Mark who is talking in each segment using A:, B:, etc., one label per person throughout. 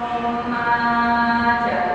A: ม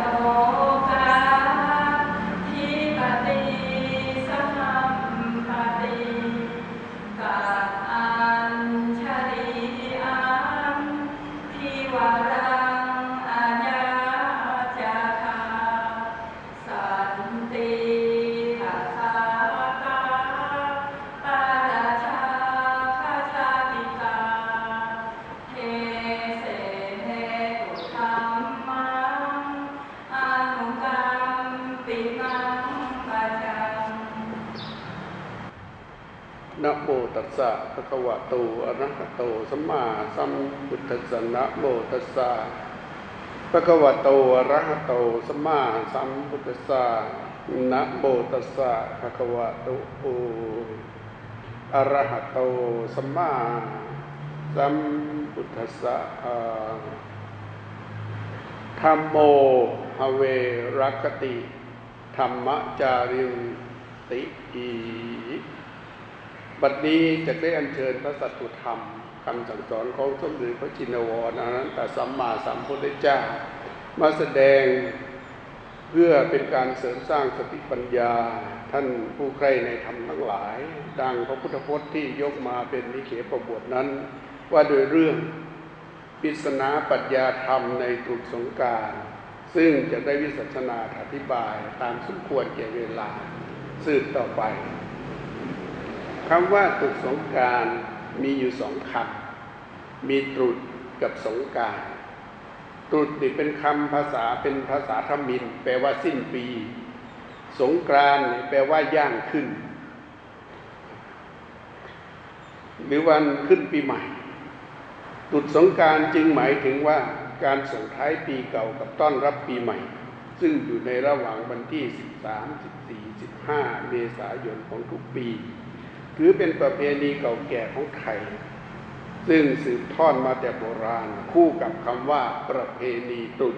A: สะ
B: ภะคะวะโตอะระหะโตสัมมาสัมพุทธัสสะนะโมตัสสะภะคะวะโตอะระหะโตสัมมาสัมพุทธัสสะนะโมตัสสะภะคะวะโตอะระหะโตสัมมาสัมพุทธัสสะธัมโมหเวรักติ ธรรมจาริติอี บัดนี้จะได้อัญเชิญพระสัตตุธรรมคำสั่งสอนของสมเด็จพระจินวรอนันตสัมมาสัมพุทธเจ้า มาแสดงเพื่อเป็นการเสริมสร้างสติปัญญา ท่านผู้ใคร่ในธรรมทั้งหลาย ดังพระพุทธพจน์ที่ยกมาเป็นนิเขปบทนั้น ว่าโดยเรื่องปริศนาปรัชญาธรรมในตรุษสงการซึ่งจะได้วิสัชนาอธิบายตามสมควรแก่เวลาสืบต่อไป คำว่าตรุษสงการมีอยู่สองคำมีตรุษกับสงการตรุษนี่เป็นคำภาษาเป็นภาษาธรรมิน แปลว่าสิ้นปี สงกรานแปลว่าย่างขึ้น หรือวันขึ้นปีใหม่ตรุษสงการจึงหมายถึงว่าการส่งท้ายปีเก่ากับต้อนรับปีใหม่ ซึ่งอยู่ในระหว่างวันที่ 13 14 15 เมษายนของทุกปี ถือเป็นประเพณีเก่าแก่ของไทย ซึ่งสืบทอดมาแต่โบราณคู่กับคำว่าประเพณีตรุษ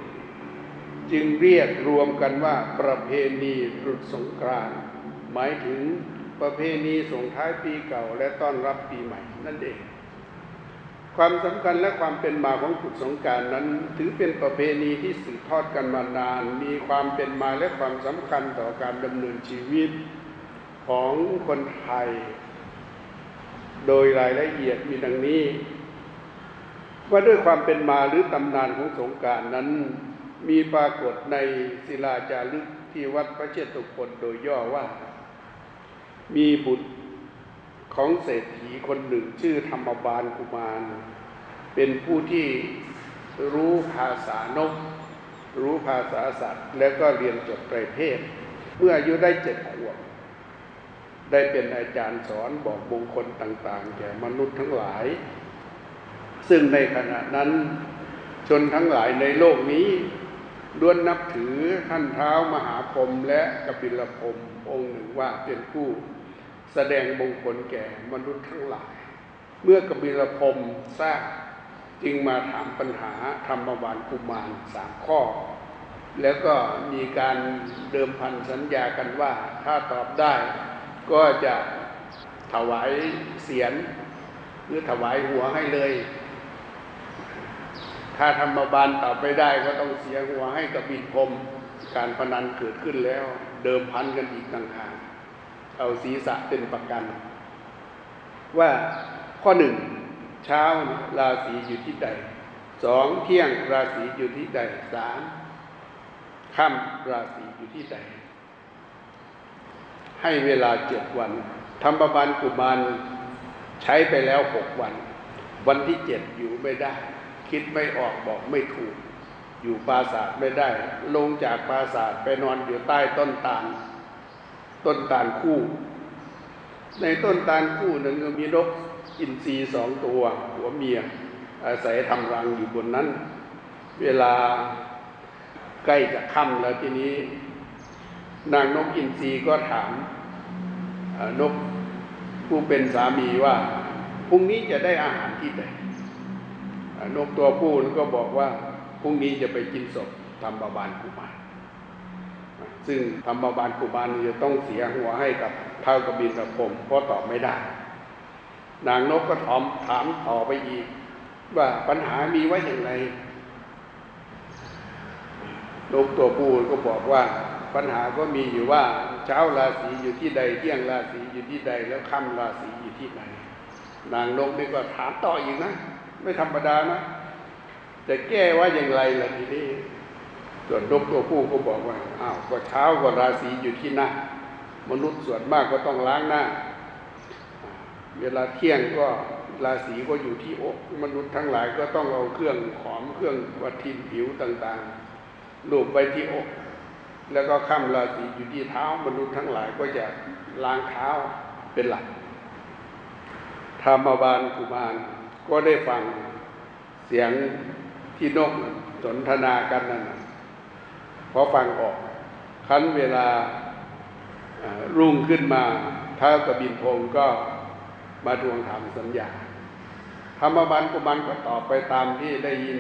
B: จึงเรียกรวมกันว่าประเพณีตรุษสงกรานต์หมายถึงประเพณีส่งท้ายปีเก่าและต้อนรับปีใหม่นั่นเอง ความสำคัญและความเป็นมาของตรุษสงกรารนั้น ถือเป็นประเพณีที่สืบทอดกันมานาน มีความเป็นมาและความสำคัญต่อการดำเนินชีวิต ของคนไทย โดยรายละเอียดมีดังนี้ ว่าด้วยความเป็นมาหรือตำนานของสงการนั้น มีปรากฏในศิลาจารึกที่วัดพระเชตุพนโดยย่อว่า มีบุตรของเศรษฐีคนหนึ่งชื่อธรรมบาลกุมาร เป็นผู้ที่รู้ภาษานก รู้ภาษาสัตว์ แล้วก็เรียนจบไตรเพศ เมื่ออายุได้เจ็ดขวบ ได้เป็นอาจารย์สอนบอกมงคลต่างๆ แก่มนุษย์ทั้งหลาย ซึ่งในขณะนั้นชนทั้งหลายในโลกนี้ล้วนนับถือท่านเท้ามหาพรมและกบิลพรมองค์หนึ่งว่าเป็นผู้แสดงมงคลแก่มนุษย์ทั้งหลาย เมื่อกบิลพรมทราบจึงมาถามปัญหาธรรมบาลกุมารสามข้อ แล้วก็มีการเดิมพันสัญญากันว่าถ้าตอบได้ ก็จะถวายเสียนหรือถวายหัวให้เลย ถ้าธรรมบาลตอบไม่ได้ก็ต้องเสียหัวให้กับบิดพรมการพนันเกิดขึ้นแล้ว เดิมพันกันอีกต่างหากเอาศีรษะเป็นประกัน ว่าข้อหนึ่งเช้าราศีอยู่ที่ใดสองเที่ยงราศีอยู่ที่ใดสามค่ำราศีอยู่ที่ใด ให้เวลาเจ็ดวันธรรมบาลกุมารใช้ไปแล้วหกวัน วันที่เจ็ดอยู่ไม่ได้ คิดไม่ออกบอกไม่ถูก อยู่ปราสาทไม่ได้ ลงจากปราสาทไปนอนอยู่ใต้ต้นตาล ต้นตาลคู่ ในต้นตาลคู่นั้นก็มีนกอินทรีสองตัวหัวเมีย อาศัยทำรังอยู่บนนั้น เวลาใกล้จะค่ำแล้วทีนี้ นางนกอินทรีก็ถามนกผู้เป็นสามีว่าพรุ่งนี้จะได้อาหารที่ไหนนกตัวผู้ก็บอกว่าพรุ่งนี้จะไปกินศพธรรมบาลกุมารซึ่งธรรมบาลกุมารจะต้องเสียหัวให้กับเท่ากบินตะพรมเพราะตอบไม่ได้ นางนกก็ถามถามต่อไปอีก ว่าปัญหามีไว้อย่างไรนกตัวผู้ก็บอกว่า ปัญหาก็มีอยู่ว่าเช้าราศีอยู่ที่ใดเที่ยงราศีอยู่ที่ใดแล้วค่ำราศีอยู่ที่ไหน นางนกนี่ก็ถามต่ออีกนะ ไม่ธรรมดานะ จะแก้ว่าอย่างไรล่ะทีนี้ส่วนนกตัวผู้ก็บอกว่าอ้าวก็เช้าก็ราศีอยู่ที่หน้ามนุษย์ส่วนมากก็ต้องล้างหน้า เวลาเที่ยงก็ราศีก็อยู่ที่อก มนุษย์ทั้งหลายก็ต้องเอาเครื่องหอมเครื่องวัตถินผิวต่างๆลูบไปที่อก แล้วก็ค่ำราศีอยู่ที่เท้ามนุษย์ทั้งหลายก็จะล้างเท้าเป็นหลัก ธรรมบาลกุมารก็ได้ฟังเสียงที่นกสนทนากันนั่นพอฟังออก คั้นเวลารุ่งขึ้นมาเท้ากบินพงก็มาทวงถามสัญญา ธรรมบาลกุมารก็ตอบไปตามที่ได้ยิน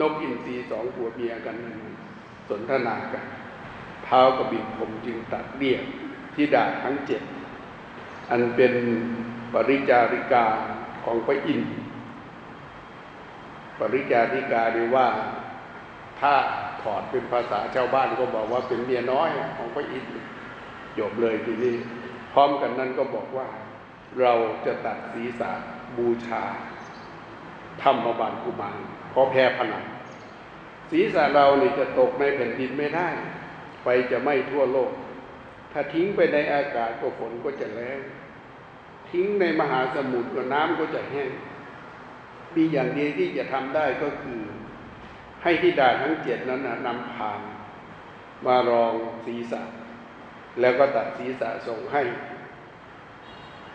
B: นกอินทรีสองผัวเมียกันนั้นสนทนากัน เท้ากบินพงศ์จึงตัดเรียกที่ด่าทั้งเจ็ดอันเป็นปริจาริกาของพระอินทร์ปริจาริกาหรือว่าถ้าถอดเป็นภาษาชาวบ้านก็บอกว่าเป็นเมียน้อยของพระอินทร์จบเลยทีนี้พร้อมกันนั้นก็บอกว่า เราจะตัดศีรษะบูชา ธรรมบาลกุมารเพราะแพ้พนันศีรษะเรานี่จะตกในแผ่นดินไม่ได้ ไฟจะไหม้ทั่วโลก ถ้าทิ้งไปในอากาศก็ฝนก็จะแล้งทิ้งในมหาสมุทรก็น้ำก็จะแห้ง มีอย่างเดียวที่จะทำได้ก็คือ ให้ที่ดาทั้งเจ็ดนั้นนะนำพานมารองศีรษะ แล้วก็ตัดศีรษะส่งให้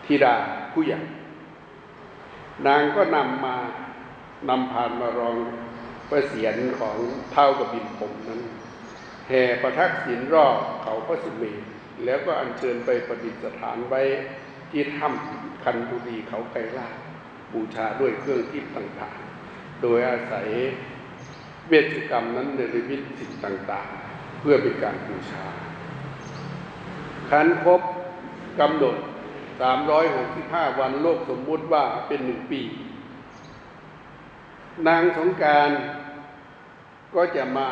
B: ธิดาผู้ใหญ่ นางก็นำมานำพานมารองพระเศียรของเท่ากับบินผมนั้น แห่ประทักษิณรอบเขาพระสุเมรุแล้วก็อัญเชิญไปประดิษฐานไว้ที่ถ้ำคันธุรีเขาไกรลาบูชาด้วยเครื่องทิพย์ต่างๆ โดยอาศัยเวชกรรมนั้นเนรมิตสิ่งต่างๆ เพื่อเป็นการบูชาคันครบกำหนด 365 วันโลกสมมุติว่าเป็นหนึ่งปี นางสงการก็จะมา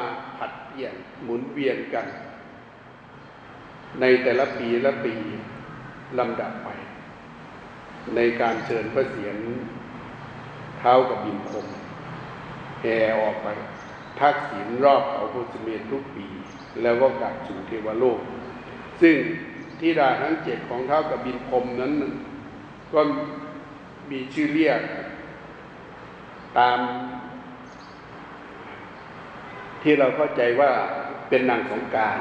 B: เปลี่ยนหมุนเวียนกัน ในแต่ละปีละปีลำดับไป ในการเชิญพระเศียรเท้ากับบินคมแห่ออกไป ทักษิณรอบเขาพุทเมรทุกปี แล้วก็กลับสู่เทวโลก ซึ่งที่ดาทั้งเจ็ดของเท้ากับบินคมนั้น ก็มีชื่อเรียกตาม ที่เราเข้าใจว่าเป็นนางสงการ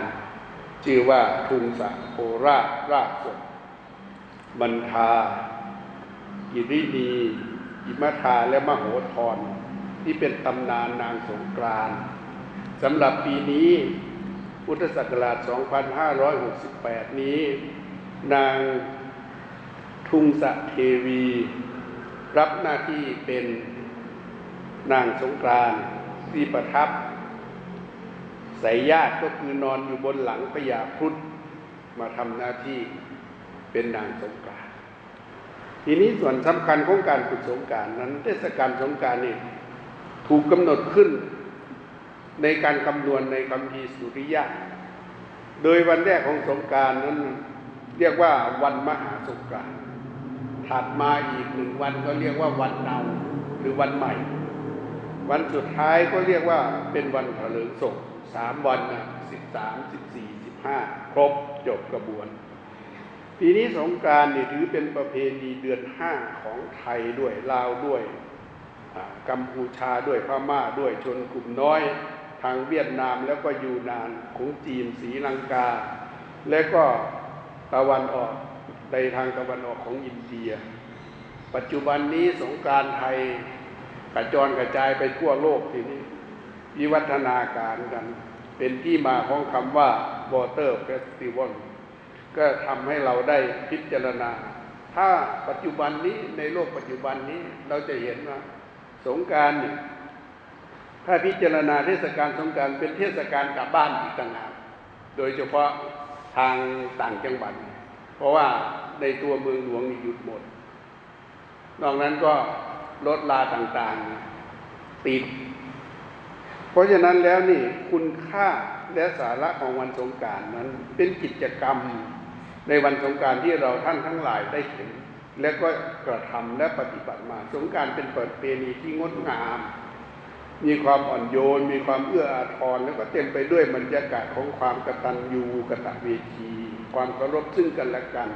B: ชื่อว่าทุงสะโคราชราชสดบันทากิรินีอิมาทาและมโหธรที่เป็นตำนานนางสงกรานสำหรับปีนี้ พุทธศักราช 2568 นี้ นางทุงสะเทวี รับหน้าที่เป็นนางสงกรานที่ประทับ สายญาติก็คือนอนอยู่บนหลังพญาครุฑมาทำหน้าที่เป็นนางสงกานต์ทีนี้ส่วนสำคัญของการฝึกสงการนั้น เทศกาลสงการนี่ถูกกำหนดขึ้นในการคำนวณในคำพีสุริยะ โดยวันแรกของสงการนั้นเรียกว่าวันมหาสงกานต์ถัดมาอีกหนึ่งวันก็เรียกว่าวันเนาหรือวันใหม่ วันสุดท้ายก็เรียกว่าเป็นวันเถลิงศพ สามวันนะสิบสามสิบสี่สิบห้าครบจบกระบวน ปีนี้สงกานต์นี่ยถือเป็นประเพณีเดือนห้าของไทยด้วยลาวด้วยกัมพูชาด้วยพม่าด้วยชนกลุ่มน้อย ทางเวียดนามแล้วก็ยูนานของจีนศรีลังกา และก็ตะวันออกในทางตะวันออกของอินเดีย ปัจจุบันนี้สงการไทยกระจรกระจายไปทั่วโลกทีนี้ วิวัฒนาการกัน เป็นที่มาของคำว่า Water Festival ก็ทำให้เราได้พิจารณา ถ้าปัจจุบันนี้ในโลกปัจจุบันนี้เราจะเห็นว่า สงการเนี่ยถ้าพิจารณาเทศกาลสงการเป็นเทศกาลกลับบ้านอีกต่างหากโดยเฉพาะทางต่างจังหวัด เพราะว่าในตัวเมืองหลวงนี่หยุดหมด นอกนั้นก็รถลาต่างๆ ติด เพราะฉะนั้นแล้วนี่คุณค่าและสาระของวันสงการนั้นเป็นกิจกรรมในวันสงการที่เราท่านทั้งหลายได้เห็น และก็กระทำและปฏิบัติมา สงการเป็นเปิดเพณีที่งดงาม มีความอ่อนโยน มีความเอื้ออาทรแล้วก็เต็มไปด้วยบรรยากาศของความกตัญญูกตเวที ความเคารพซึ่งกันและกัน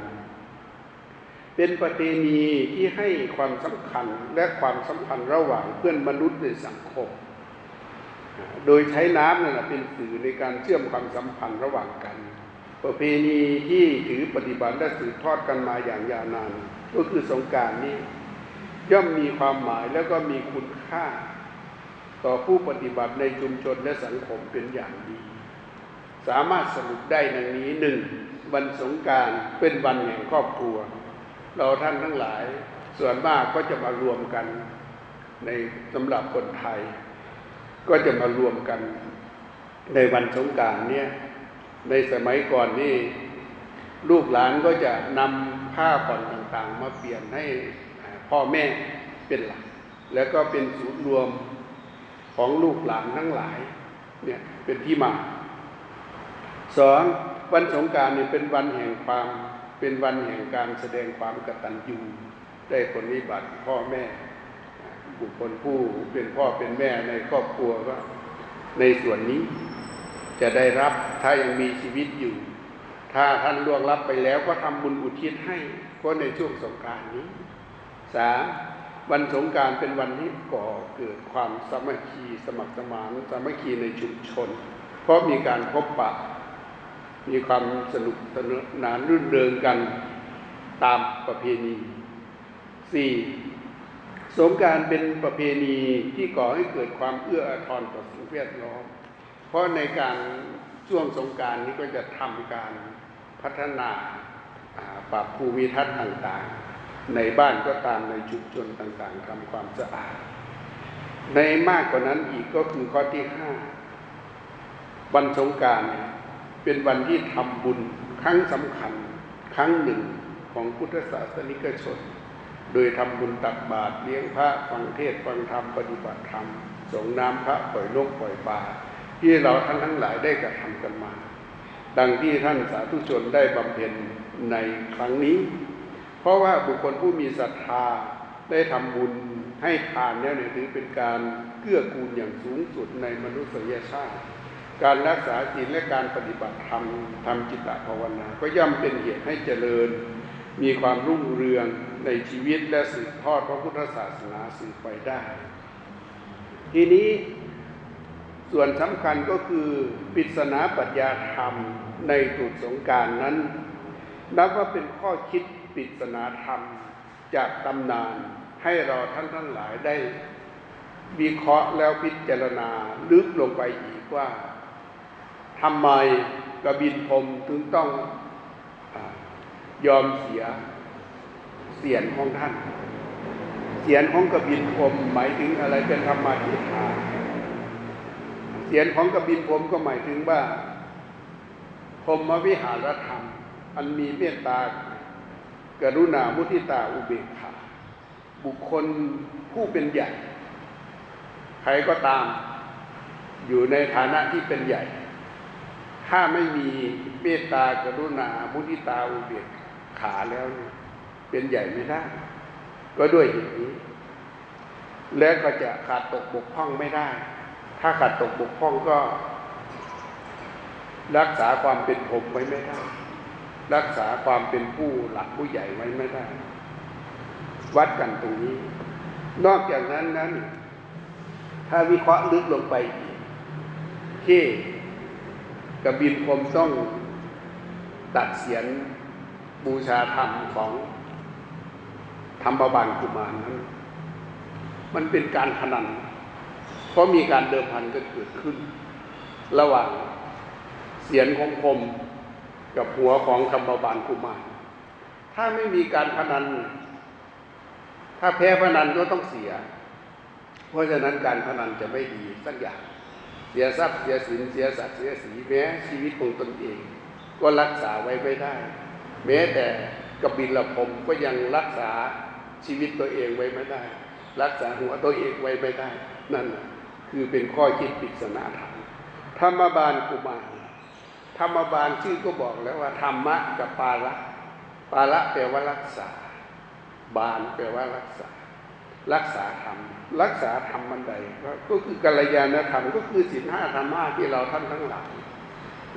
B: เป็นประเพณีที่ให้ความสำคัญและความสัมพันธ์ระหว่างเพื่อนมนุษย์ในสังคม โดยใช้น้ำนั่นแหละเป็นสื่อในการเชื่อมความสัมพันธ์ระหว่างกัน ประเพณีที่ถือปฏิบัติและสืบทอดกันมาอย่างยาวนาน ก็คือสงการนี้ย่อมมีความหมายแล้วก็มีคุณค่า ต่อผู้ปฏิบัติในชุมชนและสังคมเป็นอย่างดี สามารถสรุปได้ดังนี้หนึ่งวันสงการเป็นวันแห่งครอบครัว เราท่านทั้งหลายส่วนมากก็จะมารวมกันในสำหรับคนไทย ก็จะมารวมกันในวันสงการเนี่ยในสมัยก่อนนี่ลูกหลานก็จะนำผ้าผ่อนต่างๆ มาเปลี่ยนให้พ่อแม่เป็นหลัก แล้วก็เป็นศูนย์รวมของลูกหลานทั้งหลายเนี่ยเป็นที่มาสองวันสงการเนี่ยเป็นวันแห่งความเป็นวันแห่งการแสดงความกตัญญูได้ปฏิบัติพ่อแม่ บุคคลผู้เป็นพ่อเป็นแม่ในครอบครัวก็ในส่วนนี้จะได้รับถ้ายังมีชีวิตอยู่ ถ้าท่านล่วงลับไปแล้วก็ทำบุญอุทิศให้ก็ในช่วงสงการนี้สามวันสงการเป็นวันที่ก่อเกิดความสามัคคีสมัครสมานสามัคคีในชุมชน เพราะมีการพบปะ มีความสนุกสนานรื่นเริงกันตามประเพณีสี่ สงการเป็นประเพณีที่ก่อให้เกิดความเอื้ออาทรต่อสิ่งแวดล้อม เพราะในการช่วงสงการนี้ก็จะทำการพัฒนาปรับภูมิทัศน์ต่างๆ ในบ้านก็ตามในชุมชนต่างๆทำความสะอาด ในมากกว่านั้นอีกก็คือข้อที่ห้าวันสงการเป็นวันที่ทำบุญครั้งสำคัญครั้งหนึ่งของพุทธศาสนิกชน โดยทำบุญตักบาตรเลี้ยงพระฟังเทศฟังธรรมปฏิบัติธรรมสงน้ำพระปล่อยนกปล่อยปลาที่เราท่านทั้งหลายได้กระทำกันมา ดังที่ท่านสาธุชนได้บำเพ็ญในครั้งนี้ เพราะว่าบุคคลผู้มีศรัทธาได้ทำบุญให้ทานเนี่ยถือเป็นการเกื้อกูลอย่างสูงสุดในมนุษยชาติ การรักษาศีลและการปฏิบัติธรรมทำจิตตภาวนา ก็ย่อมเป็นเหตุให้เจริญ มีความรุ่งเรืองในชีวิตและสืบทอดพระพุทธศาสนาสืบไปได้ ทีนี้ส่วนสำคัญก็คือปริศนาปรัชญาธรรมในตรุษสงการนั้น นับว่าเป็นข้อคิดปริศนาธรรมจากตำนานให้เราท่านทั้งหลายได้ วิเคราะห์แล้วพิจารณาลึกลงไปอีกว่าทำไมกบินพรมถึงต้อง ยอมเสียเสียนของท่าน เสียนของกบินพรมหมายถึงอะไรเป็นธรรมะทิฏฐานเสียนของกบินพรมก็หมายถึงว่าพรมวิหารธรรม อันมีเมตตากรุณามุทิตาอุเบกขาบุคคลผู้เป็นใหญ่ ใครก็ตามอยู่ในฐานะที่เป็นใหญ่ ถ้าไม่มีเมตตากรุณามุทิตาอุเบก ขาแล้วเป็นใหญ่ไม่ได้ ก็ด้วยเหตุนี้ และก็จะขาดตกบกพร่องไม่ได้ ถ้าขาดตกบกพร่องก็ รักษาความเป็นผมไว้ไม่ได้ รักษาความเป็นผู้หลักผู้ใหญ่ไว้ไม่ได้ วัดกันตรงนี้ นอกจากนั้นนั้น ถ้าวิเคราะห์ลึกลงไปอีกที่กระบินพรมต้องตัดเสียน บูชาธรรมของธรรมบาลกุมารนั้น มันเป็นการพนัน เพราะมีการเดิมพันก็เกิดขึ้น ระหว่างเสียนของพรมกับหัวของธรรมบาลกุมาร ถ้าไม่มีการพนัน ถ้าแพ้พนันก็ต้องเสีย เพราะฉะนั้นการพนันจะไม่ดีสักอย่างเสียทรัพย์เสียสินเสียสัตว์เสียสีแม้ชีวิตของตนเอง ก็รักษาไว้ไม่ได้ แม้แต่กบิลพมก็ยังรักษาชีวิตตัวเองไว้ไม่ได้ รักษาหัวตัวเองไว้ไม่ได้ นั่นคือคือเป็นข้อคิดปริศนาธรรมธรรมบาลกุมารธรรมบาลชื่อก็บอกแล้วว่า ธรรมะกับปาระปาระแปลว่ารักษา บาลแปลว่ารักษา รักษาธรรม รักษาธรรมบันใด ก็ก็คือกัลยาณธรรมก็คือศีลห้าธรรมะที่เราท่านทั้งหลาย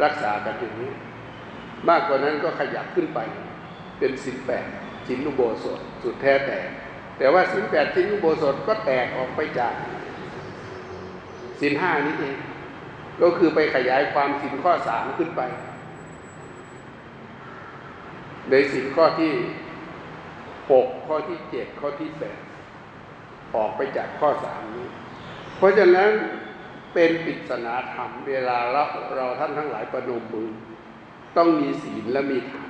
B: รักษากันอย่างนี้ มากกว่านั้นก็ขยับขึ้นไปเป็นศีลแปดศีลอุโบสถสุดแท้แต่ แต่ว่าศีลแปดศีลอุโบสถก็แตกออกไปจากศีลห้านี้เองก็คือไปขยายความศีลข้อสามขึ้นไป ในศีลข้อที่หกข้อที่เจ็ดข้อที่แปดออกไปจากข้อสามนี้ เพราะฉะนั้นเป็นปริศนาธรรมเวลาเราเราท่านทั้งหลายประนมมือ ต้องมีศีลและมีธรรม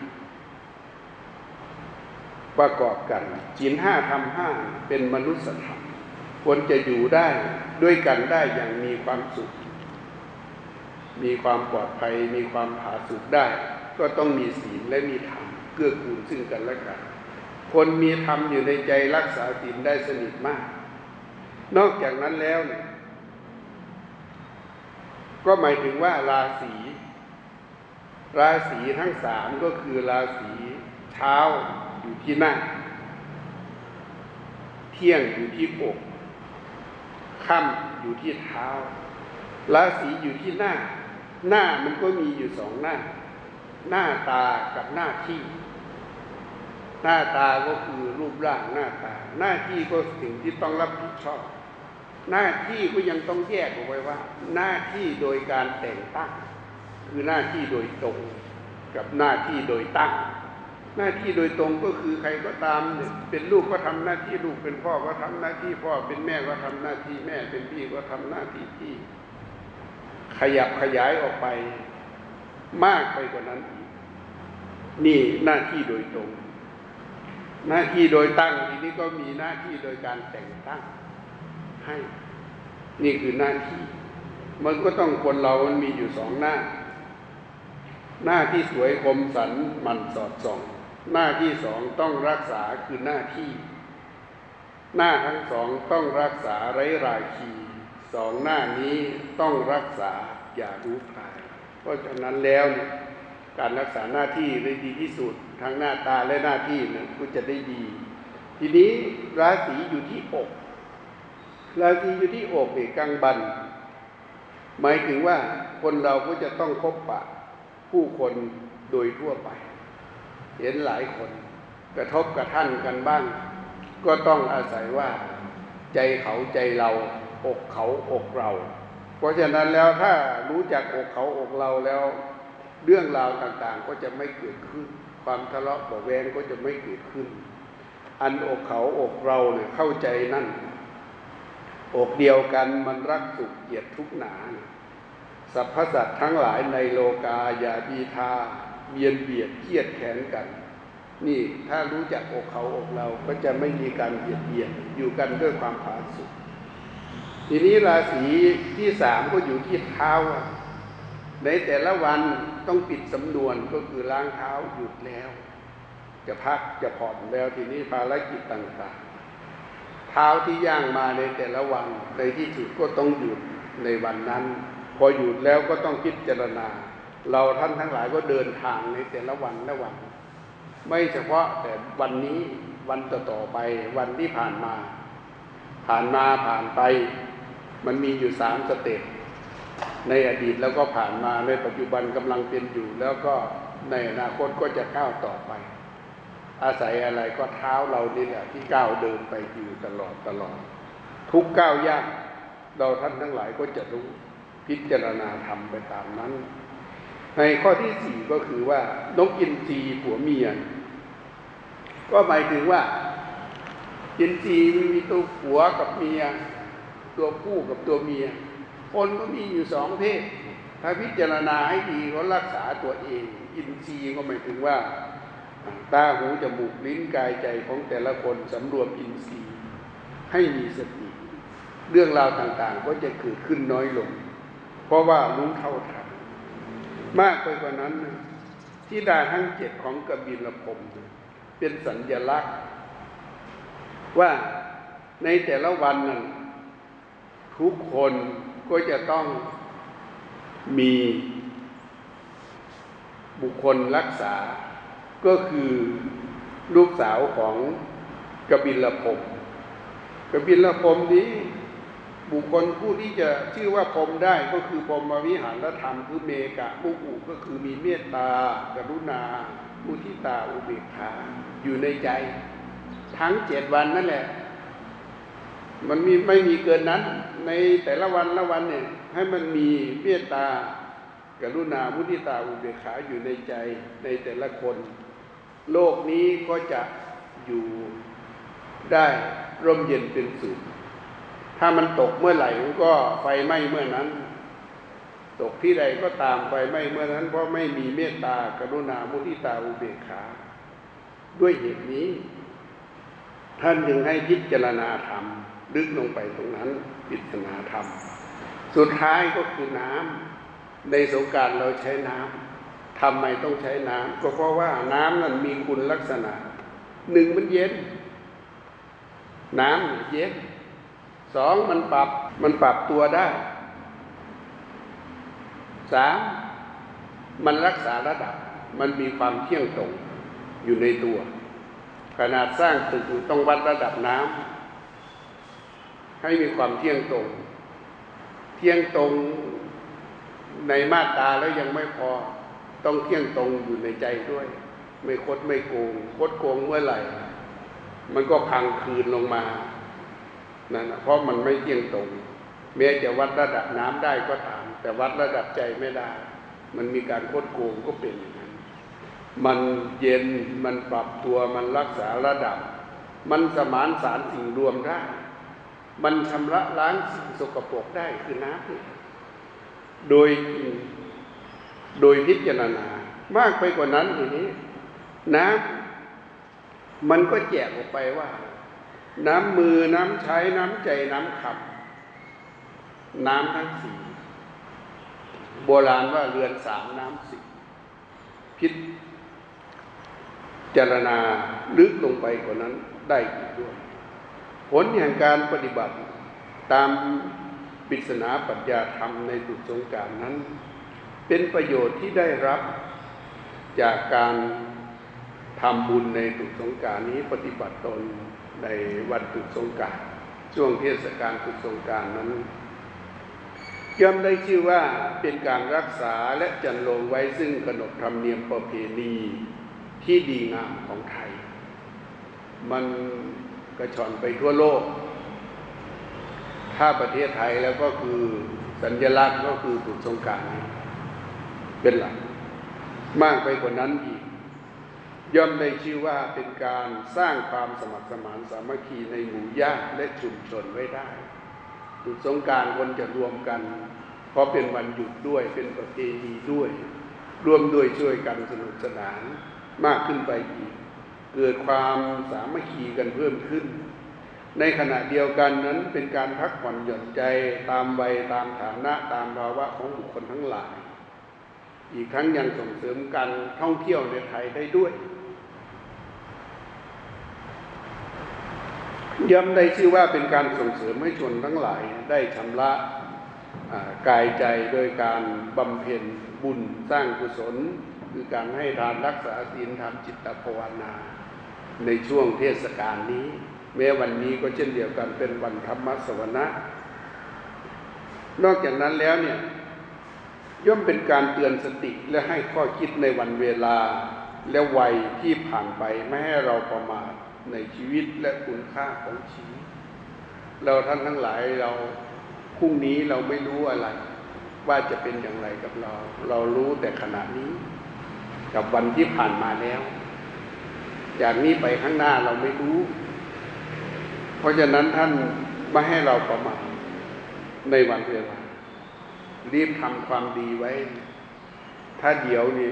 B: ประกอบกันศีลห้าธรรมห้าเป็นมนุษยธรรมควรจะอยู่ได้ด้วยกันได้อย่างมีความสุข มีความปลอดภัย มีความผาสุกได้ ก็ต้องมีศีลและมีธรรมเกื้อกูลซึ่งกันและกัน คนมีธรรมอยู่ในใจรักษาศีลได้สนิทมาก นอกจากนั้นแล้วเนี่ยก็หมายถึงว่าราศี ราศีทั้งสามก็คือราศีเช้าอยู่ที่หน้า เที่ยงอยู่ที่อกค่ำอยู่ที่เท้า ราศีอยู่ที่หน้า หน้ามันก็มีอยู่สองหน้า หน้าตากับหน้าที่ หน้าตาก็คือรูปร่างหน้าตา หน้าที่ก็สิ่งที่ต้องรับผิดชอบ หน้าที่ก็ยังต้องแยกออกไว้ว่า หน้าที่โดยการแต่งตั้ง คือหน้าที่โดยตรงกับหน้าที่โดยตั้ง หน้าที่โดยตรงก็คือใครก็ตาม เป็นลูกก็ทำหน้าที่ลูกเป็นพ่อก็ทำหน้าที่พ่อเป็นแม่ก็ทำหน้าที่แม่เป็นพี่ก็ทำหน้าที่พี่ ขยับขยายออกไปมากไปกว่านั้นอีกนี่หน้าที่โดยตรง หน้าที่โดยตั้งทีนี้ก็มีหน้าที่โดยการแต่งตั้งให้ นี่คือหน้าที่ มันก็ต้องคนเรามันมีอยู่สองหน้า หน้าที่สวยคมสันมันสอดส่อง หน้าที่สองต้องรักษาคือหน้าที่ หน้าทั้งสองต้องรักษาไร้ราคีสองหน้านี้ต้องรักษาอย่ารู้ภายเพราะฉะนั้นแล้วเนี่ยการรักษาหน้าที่ได้ดีที่สุดทั้งหน้าตาและหน้าที่เนี่ยก็จะได้ดี ทีนี้ราศีอยู่ที่อกราศีอยู่ที่อกเอกกลางบัน หมายถึงว่าคนเราก็จะต้องคบปะ ผู้คนโดยทั่วไป เห็นหลายคนกระทบกระทั่นกันบ้าง ก็ต้องอาศัยว่า ใจเขาใจเราอกเขาอกเรา เพราะฉะนั้นแล้วถ้ารู้จักอกเขาอกเราแล้ว เรื่องราวต่างๆก็จะไม่เกิดขึ้น ความทะเลาะเบาแวงก็จะไม่เกิดขึ้น อันอกเขาอกเราเนี่ยเข้าใจนั่น อกเดียวกันมันรักสุขเกลียดทุกหนาสร รพสัตว์ทั้งหลายในโลกาอย่าบีทาเบียนเบียดเครียดแขนกัน นี่ถ้ารู้จักอกเขาอกเราก็จะไม่มีการเบียดเบียนอยู่กันด้วยความผาสุกทีนี้ราศีที่สามก็อยู่ที่เท้า ในแต่ละวันต้องปิดสำนวนก็คือล้างเท้าหยุดแล้ว จะพักจะผ่อนแล้วทีนี้ภารกิจต่างๆ เท้าที่ย่างมาในแต่ละวันในที่สุดก็ต้องหยุดในวันนั้น พอหยุดแล้วก็ต้องพิจารณา เราท่านทั้งหลายก็เดินทางในแต่ละวันละวัน ไม่เฉพาะแต่วันนี้วันต่อๆไปวันที่ผ่านมา ผ่านมาผ่านไป มันมีอยู่สามสเต็ปในอดีตแล้วก็ผ่านมาในปัจจุบันกำลังเป็นอยู่ แล้วก็ในอนาคตก็จะก้าวต่อไป อาศัยอะไรก็เท้าเรานี่แหละที่ก้าวเดินไปอยู่ตลอดตลอด ทุกก้าวย่างเราท่านทั้งหลายก็จะรู้ พิจารณาทำไปตามนั้น ในข้อที่สี่ก็คือว่านกอินทรีผัวเมีย ก็หมายถึงว่าอินทรีมีตัวผัวกับเมีย ตัวผู้กับตัวเมีย คนก็มีอยู่สองเพศถ้าพิจารณาให้ดีเขารักษาตัวเอง อินทรีย์ก็หมายถึงว่า ตาหูจมูกลิ้นกายใจของแต่ละคนสำรวมอินทรีย์ให้มีสติ เรื่องราวต่างๆ ก็จะเกิดขึ้นน้อยลง เพราะว่ารู้เท่าทันมากไปกว่านั้นนะที่ดาทั้งเจ็ดของกบิลพมเป็นสัญญลักษณ์ ว่าในแต่ละวันนั้นทุกคนก็จะต้องมีบุคคลรักษา ก็คือลูกสาวของกบิลพมกบิลพมนี้ บุคคลผู้ที่จะชื่อว่าพรหมได้ก็คือพรหมวิหารธรรมคือเมกะมุกุก็คือมีเมตตา กรุณามุทิตาอุเบกขาอยู่ในใจ ทั้งเจ็ดวันนั่นแหละ มันมีไม่มีเกินนั้น ในแต่ละวันละวันเนี่ยให้มันมีเมตตา กรุณามุทิตาอุเบกขาอยู่ในใจในแต่ละคน โลกนี้ก็จะอยู่ได้ร่มเย็นเป็นสุข ถ้ามันตกเมื่อไหร่มันก็ไฟไหม้เมื่อนั้น ตกที่ใดก็ตามไฟไหม้เมื่อนั้น เพราะไม่มีเมตตากรุณามุทิตาอุเบกขา ด้วยเหตุนี้ ท่านจึงให้พิจารณาธรรมลึกลงไปตรงนั้นพิจารณาธรรม สุดท้ายก็คือน้ำในสงการเราใช้น้ำทำไมต้องใช้น้ำก็เพราะว่าน้ำนั้นมีคุณลักษณะหนึ่งมันเย็น น้ำเย็น สองมันปรับมันปรับตัวได้สามมันรักษาระดับ มันมีความเที่ยงตรงอยู่ในตัว ขนาดสร้างตึกต้องวัดระดับน้ำให้มีความเที่ยงตรง เที่ยงตรงในมาตาแล้วยังไม่พอ ต้องเที่ยงตรงอยู่ในใจด้วย ไม่คดไม่โกง คดโกงเมื่อไหร่ มันก็พังคืนลงมา นั่นเพราะมันไม่เที่ยงตรงแม้จะวัดระดับน้ำได้ก็ตาม แต่วัดระดับใจไม่ได้ มันมีการคดโกงก็เป็นอย่างนั้นมันเย็นมันปรับตัวมันรักษาระดับ มันสมานสารสิ่งรวมได้ มันชำระล้างสิ่งสกปรกได้คือน้ำโดยโดยพิจารณามากไปกว่านั้นทีนี้ น้ำมันก็แจกออกไปว่า น้ำมือน้ำใช้น้ำใจน้ำขับ น้ำทั้งสี่โบราณว่าเรือนสามน้ำสี่พิษจารณาลึกลงไปกว่านั้นได้อีกด้วย ผลแห่งการปฏิบัติตามปริศนาปัญญาธรรมในบุตรสงการนั้น เป็นประโยชน์ที่ได้รับจากการทำบุญในตุสงการนี้ปฏิบัติตน ในวันตุสงการช่วงเทศกาลตุสงการนั้นย่อมได้ชื่อว่าเป็นการรักษาและจันลงไว้ซึ่งขนบธรรมเนียมประเพณีที่ดีงามของไทย มันกระชอนไปทั่วโลก ถ้าประเทศไทยแล้วก็คือสัญลักษณ์ก็คือตุสงการเป็นหลักมากไปกว่านั้นอีก ย่อมได้ชื่อว่าเป็นการสร้างความสมัครสมานสามัคคีในหมู่ญาติและชุมชนไว้ได้ตุดสงการคนจะรวมกัน เพราะเป็นวันหยุดด้วยเป็นประเพณีด้วยร่วมด้วยช่วยกันสนุกสนานมากขึ้นไปอีก เกิดความสามัคคีกันเพิ่มขึ้น ในขณะเดียวกันนั้นเป็นการพักผ่อนหย่อนใจตามวัยตามฐานะตามภาวะของบุคคลทั้งหลาย อีกทั้งยังส่งเสริมการท่องเที่ยวในไทยได้ด้วย ย่อมได้ชื่อว่าเป็นการส่งเสริมให้ชนทั้งหลายได้ชำระกายใจโดยการบำเพ็ญบุญสร้างกุศล คือการให้ทานรักษาศีลทำจิตภาวนา ในช่วงเทศกาลนี้ แม้วันนี้ก็เช่นเดียวกันเป็นวันธรรมสวนะ นอกจากนั้นแล้วเนี่ยย่อมเป็นการเตือนสติและให้ข้อคิดในวันเวลาและวัยที่ผ่านไปไม่ให้เราประมาท ในชีวิตและคุณค่าของชีวิต เราท่านทั้งหลายเราพรุ่งนี้เราไม่รู้อะไร ว่าจะเป็นอย่างไรกับเรา เรารู้แต่ขณะนี้ กับวันที่ผ่านมาแล้ว จากนี้ไปข้างหน้าเราไม่รู้ เพราะฉะนั้นท่านไม่ให้เราประมาทในวันเวลา รีบทำความดีไว้ ถ้าเดี๋ยวนี้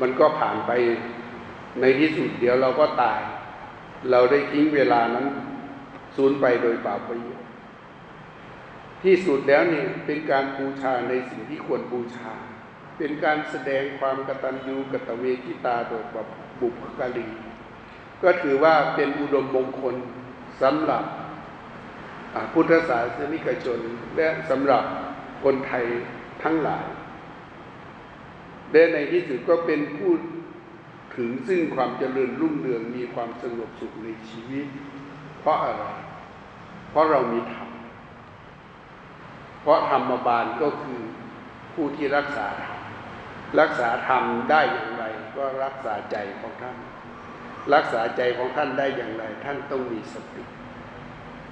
B: มันก็ผ่านไป ในที่สุดเดี๋ยวเราก็ตาย เราได้ทิ้งเวลานั้นสูญไปโดยเปล่าประโยชน์ที่สุดแล้วนี่เป็นการบูชาในสิ่งที่ควรบูชา เป็นการแสดงความกตัญญูกตเวทิตาโดยบุพการีก็ถือว่าเป็นอุดมมงคลสำหรับพุทธศาสนิกชนและสำหรับคนไทยทั้งหลายและในที่สุดก็เป็นผู้ ถึงซึ่งความเจริญรุ่งเรืองมีความสงบสุขในชีวิต เพราะอะไร เพราะเรามีธรรม เพราะธรรมบาลก็คือผู้ที่รักษาธรรมรักษาธรรมได้อย่างไร ก็รักษาใจของท่าน รักษาใจของท่านได้อย่างไร ท่านต้องมีสติ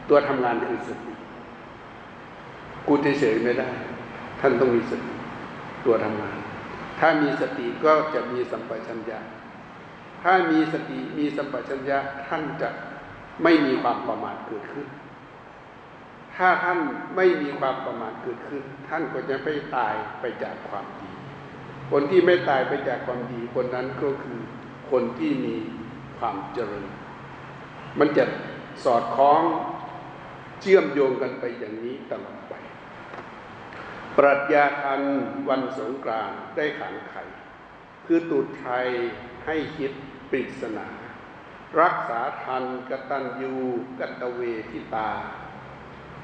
B: ตัวทำงานคือสติกูเฉยไม่ได้ ท่านต้องมีสติตัวทำงาน ถ้ามีสติก็จะมีสัมปชัญญะ ถ้ามีสติมีสัมปชัญญะท่านจะไม่มีความประมาทเกิดขึ้น ถ้าท่านไม่มีความประมาทเกิดขึ้น ท่านก็จะไม่ตายไปจากความดี คนที่ไม่ตายไปจากความดี คนนั้นก็คือคนที่มีความเจริญ มันจะสอดคล้องเชื่อมโยงกันไปอย่างนี้ตลอดไป ปรัชญาทันวันสงกรานต์ได้ขังไข คือตูดไทย ให้คิดปริศนา รักษาทันกตัญญูกตเวทิตา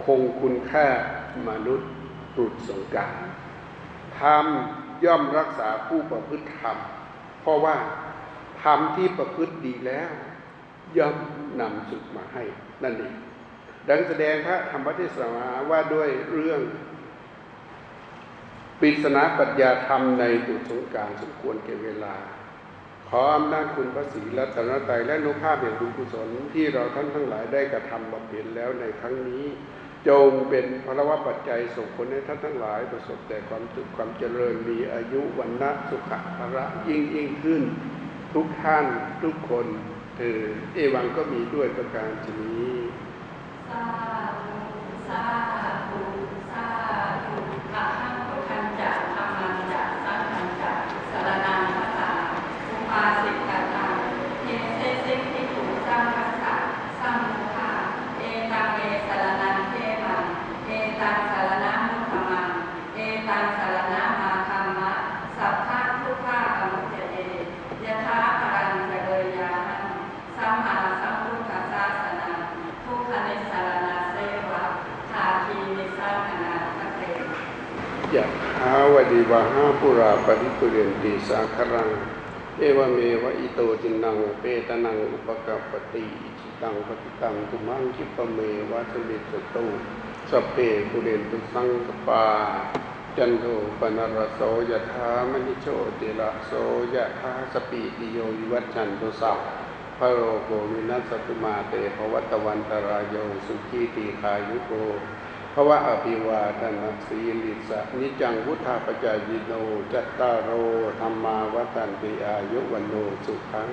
B: คงคุณค่ามนุษย์ตรุษสงการธรรมย่อมรักษาผู้ประพฤติธรรม เพราะว่าธรรมที่ประพฤติดีแล้ว ย่อมนำสุขมาให้นั่นเองดังแสดงพระธรรมเทศนาว่าด้วยเรื่องปริศนาปรัชญาธรรมในตุสงการสมควรแก่เวลา ออำนาจคุณพระศรีรัตนตรัยและนุภาพแห่งบุญกุศลที่เราท่านทั้งหลายได้กระทำบำเพ็ญแล้วในครั้งนี้ จงเป็นพลวะปัจจัยส่งผลให้ท่านทั้งหลาย ประสบแต่ความสุขความเจริญมีอายุวันนะสุขภาระยิ่งยิ่งขึ้น ทุกท่านทุกคนเธอเอวังก็มีด้วยประการชนี้
A: สาธุสาธุสาธุอะหังพุทธันจะธรรมันจะสังฆันจะสรนังคัสสะอุปาสิกตังเยเสสิทิฏฐุสังคัสสะสัมมุขะเอตังเมสรนังเทมังเอตังสรณะมุขมังเอตังสรณะมาคัมมะ สัพพะทุกขะอมุจเจเยะถาปรัญจเกยยานังสัมมาสัมพุทธัสสะสนังทุกขนิสสรณะเสวะทาคีนิสังขนาคเต
B: ยะห วดีวะหาปุราปริปุเรนติสาครัง เอวเมวะอิโตจินังเปตนังอุปกัปปติอิจิตังปฏิตังตุมังคิปเมวะสมิสตุสเพปุเรนตุสังกปา จันโทปนรโสยะถามณิโชติระโสยะถาสปีติโยวิวัชชันตุสัพพะโรโกวินัสสตุมาเตภวัตวันตรายโยสุขีตีคายุโก ภวะอภิวาทนาสีลิสะนิจังวุธาปจายโนจัตตารโอธรรมาวัตันติอายุวันโนสุขัง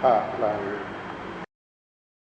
B: ภาลัง